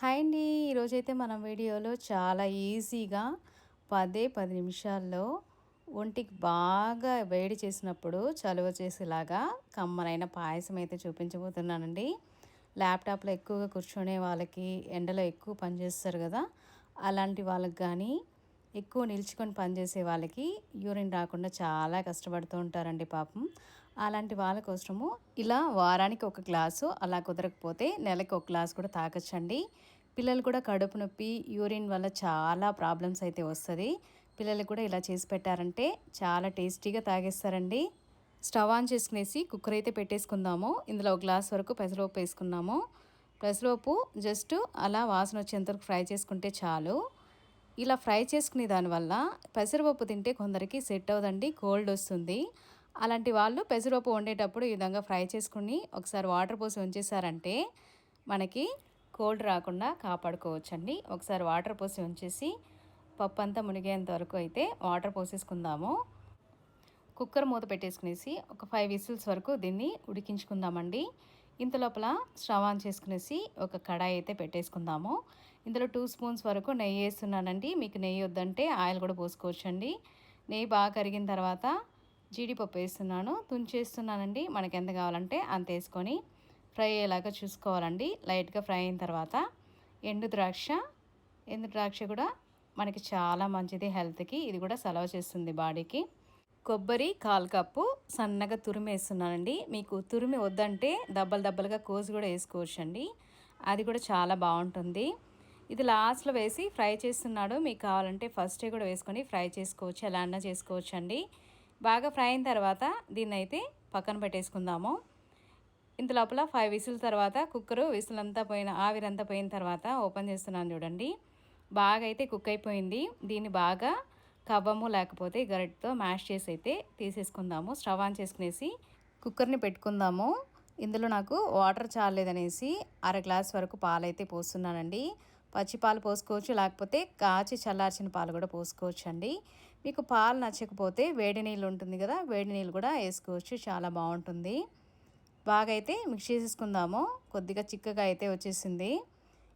Hi అండి. ఈరోజైతే మనం వీడియోలో చాలా ఈజీగా పదే పది నిమిషాల్లో ఒంటికి బాగా వేడి చేసినప్పుడు చలువ చేసేలాగా కమ్మనైన పాయసం అయితే చూపించబోతున్నానండి. ల్యాప్టాప్లో ఎక్కువగా కూర్చునే వాళ్ళకి ఎండలో ఎక్కువ పనిచేస్తారు కదా అలాంటి వాళ్ళకి కానీ ఎక్కువ నిల్చుకొని పనిచేసే వాళ్ళకి యూరిన్ రాకుండా చాలా కష్టపడుతూ ఉంటారండి పాపం. అలాంటి వాళ్ళ కోసము ఇలా వారానికి ఒక గ్లాసు అలా కుదరకపోతే నెలకు ఒక గ్లాస్ కూడా తాగొచ్చండి. పిల్లలు కూడా కడుపు నొప్పి యూరిన్ వల్ల చాలా ప్రాబ్లమ్స్ అయితే వస్తుంది. పిల్లలు కూడా ఇలా చేసి పెట్టారంటే చాలా టేస్టీగా తాగేస్తారండి. స్టవ్ ఆన్ చేసుకునేసి కుక్కర్ అయితే పెట్టేసుకుందాము. ఇందులో ఒక గ్లాస్ వరకు పెసరపప్పు వేసుకున్నాము పెసరపప్పు జస్ట్ అలా వాసన వచ్చేంతవరకు ఫ్రై చేసుకుంటే చాలు. ఇలా ఫ్రై చేసుకునే దానివల్ల పెసరపప్పు తింటే కొందరికి సెట్ అవ్వదండి కోల్డ్ వస్తుంది. అలాంటి వాళ్ళు పెసరపప్పు వండేటప్పుడు ఈ విధంగా ఫ్రై చేసుకుని ఒకసారి వాటర్ పోసి ఉంచేసారంటే మనకి కోల్డ్ రాకుండా కాపాడుకోవచ్చండి. ఒకసారి వాటర్ పోసి ఉంచేసి పప్పు అంతా మునిగేంత వరకు అయితే వాటర్ పోసేసుకుందాము. కుక్కర్ మూత పెట్టేసుకునేసి ఒక ఫైవ్ విసిల్స్ వరకు దీన్ని ఉడికించుకుందామండి. ఇంత లోపల స్టవ్ ఆన్ చేసుకునేసి ఒక కడాయి అయితే పెట్టేసుకుందాము. ఇందులో టూ స్పూన్స్ వరకు నెయ్యి వేస్తున్నానండి. మీకు నెయ్యి వద్దంటే ఆయిల్ కూడా పోసుకోవచ్చండి. నెయ్యి బాగా కరిగిన తర్వాత జీడిపప్పు వేస్తున్నాను. తుంచేస్తున్నానండి. మనకి ఎంత కావాలంటే అంత వేసుకొని ఫ్రై అయ్యేలాగా చూసుకోవాలండి. లైట్గా ఫ్రై అయిన తర్వాత ఎండు ద్రాక్ష. ఎండు ద్రాక్ష కూడా మనకి చాలా మంచిది హెల్త్కి. ఇది కూడా సెలవు చేస్తుంది బాడీకి. కొబ్బరి కాల్ కప్పు సన్నగా తురిమి వేస్తున్నానండి. మీకు తురిమి వద్దంటే దబ్బలు దబ్బలుగా కోసి కూడా వేసుకోవచ్చండి. అది కూడా చాలా బాగుంటుంది. ఇది లాస్ట్లో వేసి ఫ్రై చేస్తున్నాడు. మీకు కావాలంటే ఫస్టే కూడా వేసుకొని ఫ్రై చేసుకోవచ్చు. ఎలా అన్నా చేసుకోవచ్చు అండి బాగా ఫ్రై అయిన తర్వాత దీన్ని అయితే పక్కన పెట్టేసుకుందాము. ఇంత లోపల ఫైవ్ విసుల తర్వాత కుక్కరు విసులంతా పోయిన ఆవిరంతా పోయిన తర్వాత ఓపెన్ చేస్తున్నాను చూడండి. బాగా అయితే కుక్ అయిపోయింది. దీన్ని బాగా కవ్వము లేకపోతే గరిటతో మ్యాష్ చేసి అయితే తీసేసుకుందాము. స్టవ్ ఆన్ చేసుకునేసి కుక్కర్ని పెట్టుకుందాము. ఇందులో నాకు వాటర్ చాలేదనేసి అర గ్లాస్ వరకు పాలు అయితే పోస్తున్నానండి. పచ్చి పాలు పోసుకోవచ్చు లేకపోతే కాచి చల్లార్చిన పాలు కూడా పోసుకోవచ్చు అండి మీకు పాలు నచ్చకపోతే వేడి నీళ్ళు ఉంటుంది కదా వేడి నీళ్ళు కూడా వేసుకోవచ్చు. చాలా బాగుంటుంది. బాగా అయితే మిక్స్ చేసేసుకుందాము. కొద్దిగా చిక్కగా అయితే వచ్చేసింది.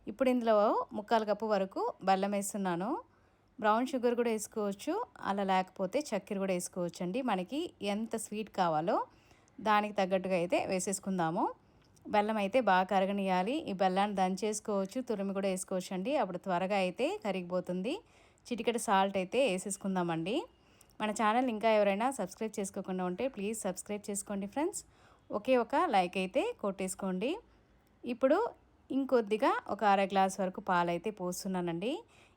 ఇప్పుడు ఇందులో ముక్కాలు కప్పు వరకు బెల్లం వేస్తున్నాను. బ్రౌన్ షుగర్ కూడా వేసుకోవచ్చు. అలా లేకపోతే చక్కెర కూడా వేసుకోవచ్చు అండి. మనకి ఎంత స్వీట్ కావాలో దానికి తగ్గట్టుగా అయితే వేసేసుకుందాము. బెల్లం అయితే బాగా కరగనియాలి ఈ బెల్లాన్ని దంచేసుకోవచ్చు. తురిమి కూడా వేసుకోవచ్చు అండి. అప్పుడు త్వరగా అయితే కరిగిపోతుంది. చిటికెట సాల్ట్ అయితే వేసేసుకుందామండి. మన ఛానల్ ఇంకా ఎవరైనా సబ్స్క్రైబ్ చేసుకోకుండా ఉంటే ప్లీజ్ సబ్స్క్రైబ్ చేసుకోండి ఫ్రెండ్స్. ఒకే ఒక లైక్ అయితే కొట్టేసుకోండి. ఇప్పుడు ఇంకొద్దిగా ఒక అర గ్లాస్ వరకు పాలైతే పోస్తున్నానండి.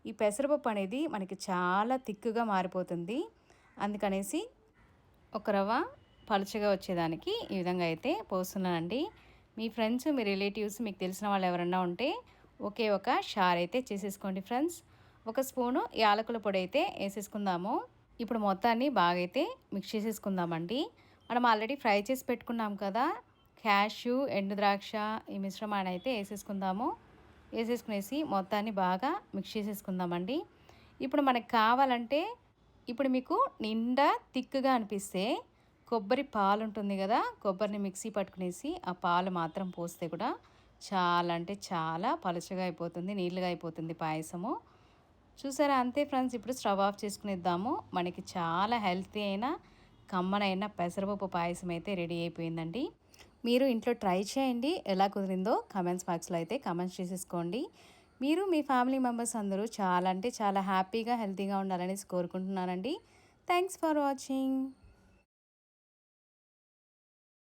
ఈ పెసరపప్పు అనేది మనకి చాలా తిక్కుగా మారిపోతుంది. అందుకనేసి ఒక రవ్వ పలుచగా వచ్చేదానికి ఈ విధంగా అయితే పోస్తున్నానండి. మీ ఫ్రెండ్స్ మీ రిలేటివ్స్ మీకు తెలిసిన వాళ్ళు ఎవరన్నా ఉంటే ఒకే ఒక షార్ అయితే చేసేసుకోండి ఫ్రెండ్స్. ఒక స్పూను యాలకుల పొడి అయితే వేసేసుకుందాము. ఇప్పుడు మొత్తాన్ని బాగా అయితే మిక్స్ చేసేసుకుందామండి. మనం ఆల్రెడీ ఫ్రై చేసి పెట్టుకున్నాం కదా క్యాషు ఎండు ద్రాక్ష ఈ మిశ్రమాన్ని అయితే వేసేసుకుందాము. వేసేసుకునేసి మొత్తాన్ని బాగా మిక్స్ చేసేసుకుందామండి. ఇప్పుడు మనకు కావాలంటే ఇప్పుడు మీకు నిండా తిక్కుగా అనిపిస్తే కొబ్బరి పాలు ఉంటుంది కదా కొబ్బరిని మిక్సీ పట్టుకునేసి ఆ పాలు మాత్రం పోస్తే కూడా చాలా అంటే చాలా పలుచగా అయిపోతుంది నీళ్ళుగా అయిపోతుంది పాయసము. చూసారా? అంతే ఫ్రెండ్స్ ఇప్పుడు స్టవ్ ఆఫ్ చేసుకునిద్దాము. మనకి చాలా హెల్తీ అయిన కమ్మనైన పెసరపప్పు పాయసం అయితే రెడీ అయిపోయిందండి. మీరు ఇంట్లో ట్రై చేయండి. ఎలా కుదిరిందో కమెంట్స్ బాక్స్లో అయితే కమెంట్స్ చేసేసుకోండి. మీరు మీ ఫ్యామిలీ మెంబర్స్ అందరూ చాలా అంటే చాలా హ్యాపీగా హెల్తీగా ఉండాలనేసి కోరుకుంటున్నానండి. Thanks for watching.